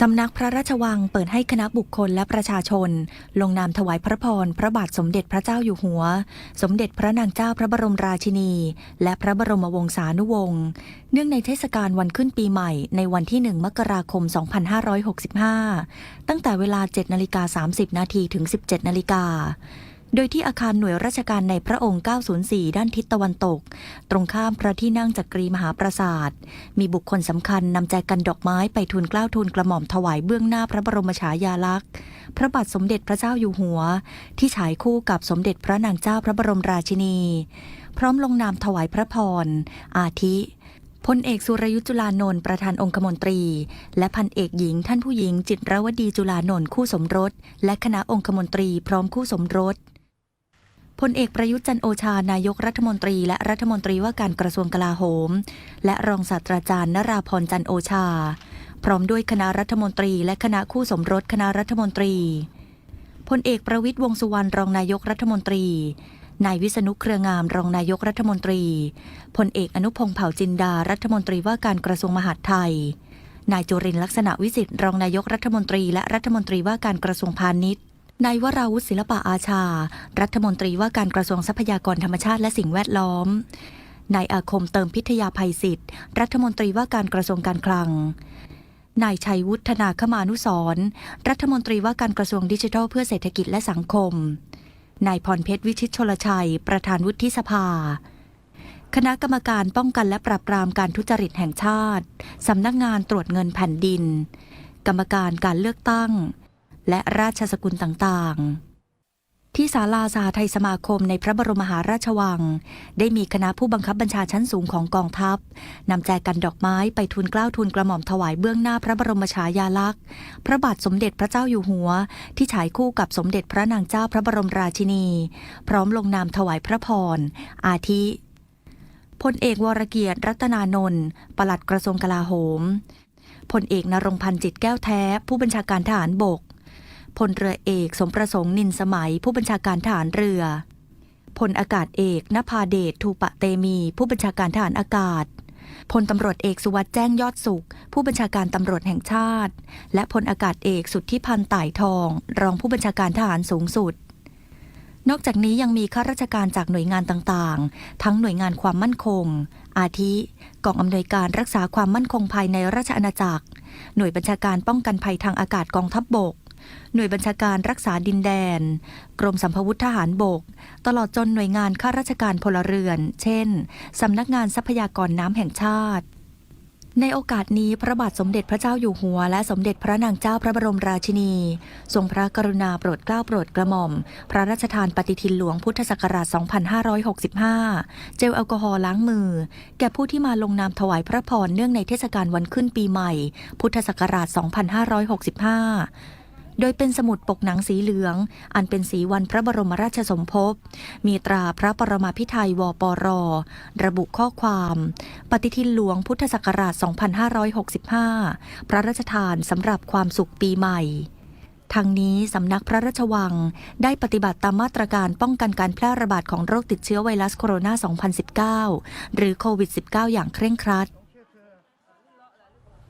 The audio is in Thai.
สำนักพระราชวังเปิดให้คณะบุคคลและประชาชน ลงนามถวายพระพร พระบาทสมเด็จพระเจ้าอยู่หัว สมเด็จพระนางเจ้าพระบรมราชินี และพระบรมวงศานุวงศ์เนื่องในเทศกาลวันขึ้นปีใหม่ในวันที่ 1 มกราคม 2565 ตั้งแต่เวลา 7นาฬิกา30 นาทีถึง 17นาฬิกา โดยที่อาคารหน่วยราชการในพระองค์ 904 ด้านทิศตะวันตก ตรงข้ามพระที่นั่งจักรีมหาปราสาท มีบุคคลสำคัญนำแจกันดอกไม้ไปทูลเกล้าทูลกระหม่อมถวายเบื้องหน้าพระบรมฉายาลักษณ์ พระบาทสมเด็จพระเจ้าอยู่หัว ที่ฉายคู่กับสมเด็จพระนางเจ้าพระบรมราชินี พร้อมลงนามถวายพระพร อาทิพลเอกสุรยุทธ์จุลานนท์ประธานองคมนตรี และพันเอกหญิงท่านผู้หญิงจิตรวดีจุลานนท์คู่สมรส และคณะองคมนตรีพร้อมคู่สมรส พลเอกประยุทธ์จันโอชานายกรัฐมนตรี และรัฐมนตรีว่าการกระทรวงกลาโหม และรองศาสตราจารย์นราพรจันโอชา พร้อมด้วยคณะรัฐมนตรี และคณะคู่สมรสคณะรัฐมนตรีพลเอกประวิตยวงษ์สุวรรณรองนายกรัฐมนตรีนายวิษณุเครืองามรองนายกรัฐมนตรีพลเอกอนุพงษ์เผ่าจินดารัฐมนตรีว่าการกระทรวงมหาดไทย นายจุรินทร์ลักษณะวิสิทธิ์รองนายกรัฐมนตรี และรัฐมนตรีว่าการกระทรวงพาณิชย์ นายวราวุฒิศิลปะอาชา รัฐมนตรีว่าการกระทรวงทรัพยากรธรรมชาติและสิ่งแวดล้อม นายอาคมเติมพิทยาภัยศิษฐ์รัฐมนตรีว่าการกระทรวงการคลัง นายชัยวุฒนาคมานุสรรัฐมนตรีว่าการกระทรวงดิจิทัลเพื่อเศรษฐกิจและสังคม นายพรเพชรวิชิตชลชัย ประธานวุฒิสภาคณะกรรมการป้องกันและปราบปรามการทุจริตแห่งชาติ สำนักงานตรวจเงินแผ่นดิน กรรมการการเลือกตั้ง และราชสกุลต่างๆ ที่ศาลาสหไทยสมาคมในพระบรมมหาราชวัง ได้มีคณะผู้บังคับบัญชาชั้นสูงของกองทัพนำแจกันดอกไม้ไปทูลเกล้าทูลกระหม่อมถวายเบื้องหน้าพระบรมฉายาลักษณ์ พระบาทสมเด็จพระเจ้าอยู่หัว ที่ฉายคู่กับสมเด็จพระนางเจ้าพระบรมราชินี พร้อมลงนามถวายพระพร อาทิพลเอกวรเกียรติรัตนานนท์ปลัดกระทรวงกลาโหมพลเอกนรงพันธ์จิตแก้วแท้ ผู้บัญชาการทหารบก พลเรือเอกสมประสงค์นินสมัยผู้บัญชาการทหารเรือ พลอากาศเอกนภาเดชทูปะเตมี ผู้บัญชาการทหารอากาศ พลตำรวจเอกสุวัสด์แจ้งยอดสุข ผู้บัญชาการตำรวจแห่งชาติ และพลอากาศเอกสุทธิพันธ์ต่ายทอง รองผู้บัญชาการทหารสูงสุดนอกจากนี้ยังมีข้าราชการจากหน่วยงานต่างๆ ทั้งหน่วยงานความมั่นคง อาทิ กองอำนวยการรักษาความมั่นคงภายในราชอาณาจักร หน่วยบัญชาการป้องกันภัยทางอากาศกองทัพบบก หน่วยบัญชาการรักษาดินแดน กรมสัมพวุธทหารบก ตลอดจนหน่วยงานข้าราชการพลเรือน เช่น สำนักงานทรัพยากรน้ำแห่งชาติ ในโอกาสนี้พระบาทสมเด็จพระเจ้าอยู่หัว และสมเด็จพระนางเจ้าพระบรมราชินี ทรงพระกรุณาโปรดเกล้าโปรดกระหม่อม พระราชทานปฏิทินหลวงพุทธศักราช 2565 เจลแอลกอฮอล์ล้างมือ แก่ผู้ที่มาลงนามถวายพระพรเนื่องในเทศกาลวันขึ้นปีใหม่ พุทธศักราช 2565 โดยเป็นสมุดปกหนังสีเหลือง อันเป็นสีวันพระบรมราชสมภพ มีตราพระปรมาภิไธยวปร ระบุข้อความ ปฏิทินหลวงพุทธศักราช 2565 พระราชทานสำหรับความสุขปีใหม่ทางนี้สำนักพระราชวังได้ปฏิบัติตามมาตรการป้องกันการแพร่ระบาดของโรคติดเชื้อไวรัสโคโรนา 2019 หรือโควิด -19 อย่างเคร่งครัด